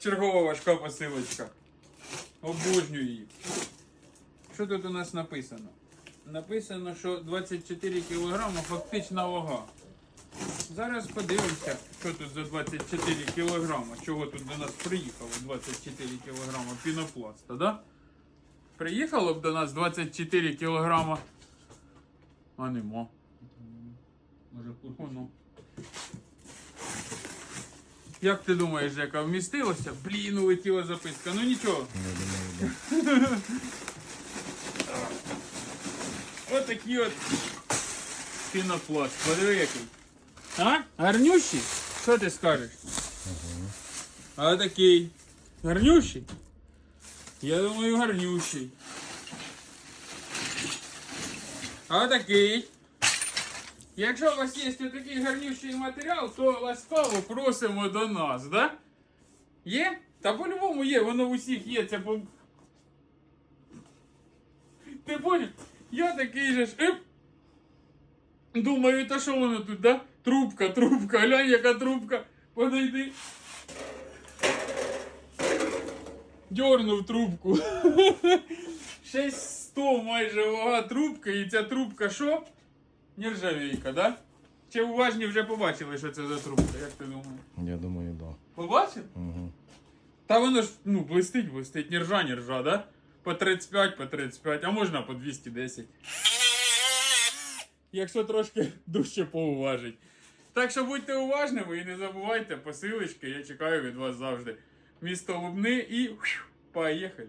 Чергова важка посилочка. Обожнюю її. Що тут у нас написано? Написано, що 24 кг фактична вага. Зараз подивимося, що тут за 24 кг. Чого тут до нас приїхало 24 кг пінопласта, да? Приїхало б до нас 24 кг. А нема. Може курку? Як ти думаєш, яка вмістилося? Блін, улетіла записка. Ну нічого. Ось такий от пінопласт. Подиви який. А? Гарнющий? Що ти скажеш? А такий. Гарнющий? Я думаю, гарнющий. А такий. Якщо у вас є такий гарнющий матеріал, то ласкаво просимо до нас, да? Є? Та по-любому є, воно в усіх є. Це по... Ти поняв? Я такий же ж. Еп. Думаю, та що воно тут, да? Трубка, трубка, глянь, яка трубка. Подойди. Дьорнув трубку. 600 майже вага трубки, і ця трубка що? Нержавійка, да? Чи уважні вже побачили, що це за трубка, як ти думаєш? Я думаю, да. Побачив? Угу. Та воно ж ну, блистить, блистить, не ржа, не ржа, да? По 35, по 35, а можна по 210. Якщо трошки дужче поуважить. Так що будьте уважними і не забувайте посилочки, я чекаю від вас завжди. Місто Лубни і поїхали.